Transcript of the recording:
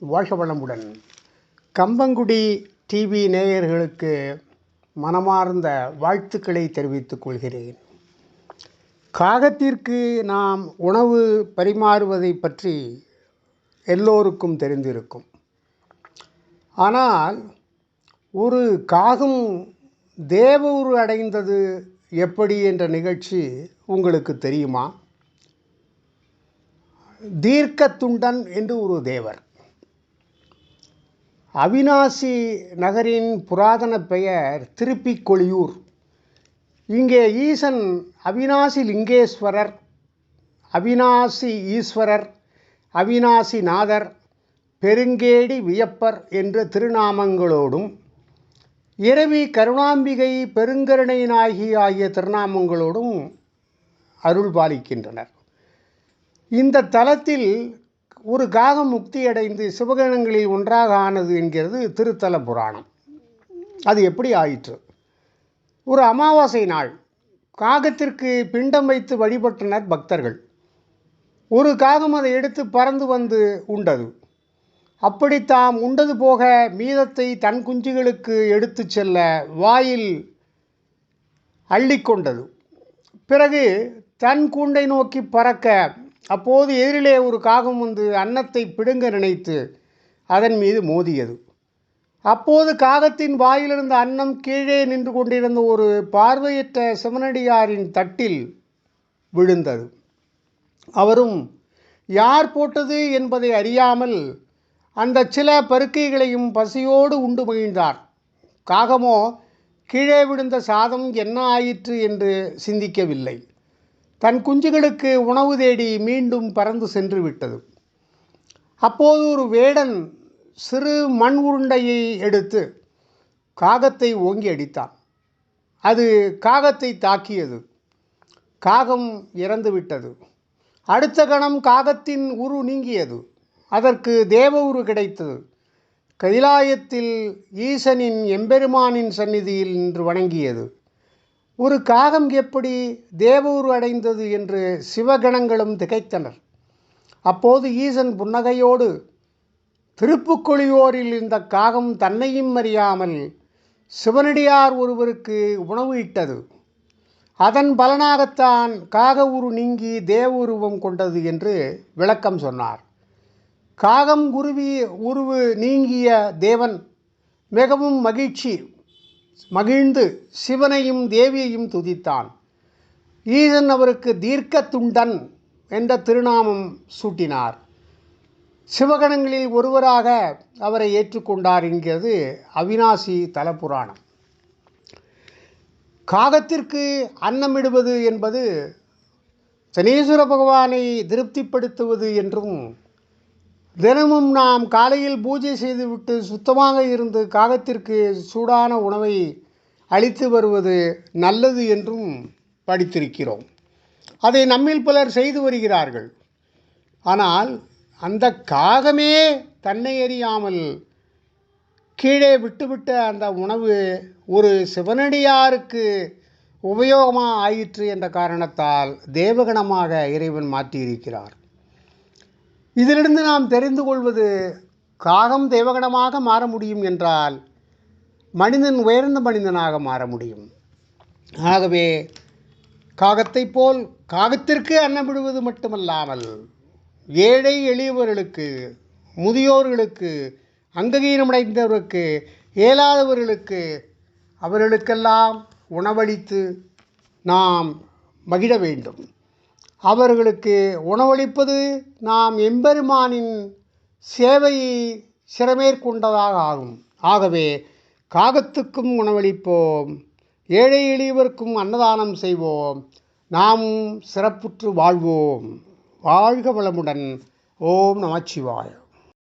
வாழ்க வளமுடன். கம்பங்குடி டிவி நேயர்களுக்கு மனமார்ந்த வாழ்த்துக்களை தெரிவித்துக் கொள்கிறேன். காகத்திற்கு நாம் உணவு பரிமாறுவதை பற்றி எல்லோருக்கும் தெரிந்திருக்கும். ஆனால் ஒரு காகம் தேவ உரு அடைந்தது எப்படி என்ற நிகழ்ச்சி உங்களுக்கு தெரியுமா? தீர்க்கத்துண்டன் என்று ஒரு தேவர். அவினாசி நகரின் புராதன பெயர் திருப்பிக்கொழியூர் இங்கே ஈசன் அவினாசி லிங்கேஸ்வரர் அவினாசி ஈஸ்வரர் அவினாசி நாதர் பெருங்கேடி வியப்பர் என்ற திருநாமங்களோடும் இரவி கருணாம்பிகை பெருங்கருணை நாயகி ஆகிய திருநாமங்களோடும் அருள் பாலிக்கின்றனர். இந்த தலத்தில் ஒரு காகம் முக்தியடைந்து சிவகணங்களில் ஒன்றாக ஆனது என்கிறது திருத்தல புராணம். அது எப்படி ஆயிற்று? ஒரு அமாவாசை நாள் காகத்திற்கு பிண்டம் வைத்து வழிபட்டனர் பக்தர்கள். ஒரு காகம் அதை எடுத்து பறந்து வந்து உண்டது. அப்படி தாம் உண்டது போக மீதத்தை தன் குஞ்சுகளுக்கு எடுத்து செல்ல வாயில் அள்ளிக்கொண்டது பிறகு தன் கூண்டை நோக்கி பறக்க அப்போது எதிரிலே ஒரு காகம் வந்து அன்னத்தை பிடுங்க நினைத்து அதன் மீது மோதியது. அப்போது காகத்தின் வாயிலிருந்த அன்னம் கீழே நின்று கொண்டிருந்த ஒரு பார்வையற்ற சிவனடியாரின் தட்டில் விழுந்தது. அவரும் யார் போட்டது என்பதை அறியாமல் அந்த சில பருக்கைகளையும் பசியோடு உண்டு மகிழ்ந்தார். காகமோ கீழே விழுந்த சாதம் என்ன ஆயிற்று என்று சிந்திக்கவில்லை. தன் குஞ்சுகளுக்கு உணவு தேடி மீண்டும் பறந்து சென்று விட்டது அப்போது ஒரு வேடன் சிறு மண் உருண்டையை எடுத்து காகத்தை ஓங்கி அடித்தான். அது காகத்தை தாக்கியது. காகம் இறந்து விட்டது அடுத்த கணம் காகத்தின் உரு நீங்கியது. அதற்கு தேவ உரு கிடைத்தது. கைலாயத்தில் ஈசனின் எம்பெருமானின் சந்நிதியில் நின்று வணங்கியது. ஒரு காகம் எப்படி தேவூர் அடைந்தது என்று சிவகணங்களும் திகைத்தனர். அப்போது ஈசன் புன்னகையோடு திருப்புக்கொழியோரில் இந்த காகம் தன்னையும் அறியாமல் சிவனடியார் ஒருவருக்கு உணவு இட்டது. அதன் பலனாகத்தான் காக உரு நீங்கி தேவ உருவம் கொண்டது என்று விளக்கம் சொன்னார். காகம் குருவி உருவு நீங்கிய தேவன் மிகவும் மகிழ்ச்சி மகிழ்ந்து சிவனையும் தேவியையும் துதித்தான். ஈசன் அவருக்கு தீர்க்க துண்டன் என்ற திருநாமம் சூட்டினார். சிவகணங்களில் ஒருவராக அவரை ஏற்றுக்கொண்டார் என்கிறது அவினாசி தலபுராணம். காகத்திற்கு அன்னமிடுவது என்பது சனீஸ்வர பகவானை திருப்திப்படுத்துவது என்றும் தினமும் நாம் காலையில் பூஜை செய்துவிட்டு சுத்தமாக இருந்து காகத்திற்கு சூடான உணவை அளித்து வருவது நல்லது என்றும் படித்திருக்கிறோம். அதை நம்மில் பலர் செய்து வருகிறார்கள். ஆனால் அந்த காகமே தன்னை அறியாமல் கீழே விட்டுவிட்ட அந்த உணவு ஒரு சிவனடியாருக்கு உபயோகமாக ஆயிற்று என்ற காரணத்தால் தேவகணமாக இறைவன் மாற்றியிருக்கிறார். இதிலிருந்து நாம் தெரிந்து கொள்வது காகம் தெய்வகணமாக மாற முடியும் என்றால் மனிதன் உயர்ந்த மனிதனாக மாற முடியும். ஆகவே காகத்தை போல் காகத்திற்கு அன்னமிடுவது மட்டுமல்லாமல் ஏழை எளியவர்களுக்கு முதியோர்களுக்கு அங்ககீனமடைந்தவருக்கு இயலாதவர்களுக்கு அவர்களுக்கெல்லாம் உணவளித்து நாம் மகிழ வேண்டும். அவர்களுக்கு உணவளிப்பது நாம் எம்பெருமானின் சேவையை சிறமேற்கொண்டதாக ஆகும். ஆகவே காகத்துக்கும் உணவளிப்போம் ஏழை எளியவர்க்கும் அன்னதானம் செய்வோம் நாமும் சிறப்புற்று வாழ்வோம். வாழ்க வளமுடன். ஓம் நமச்சிவாயம்.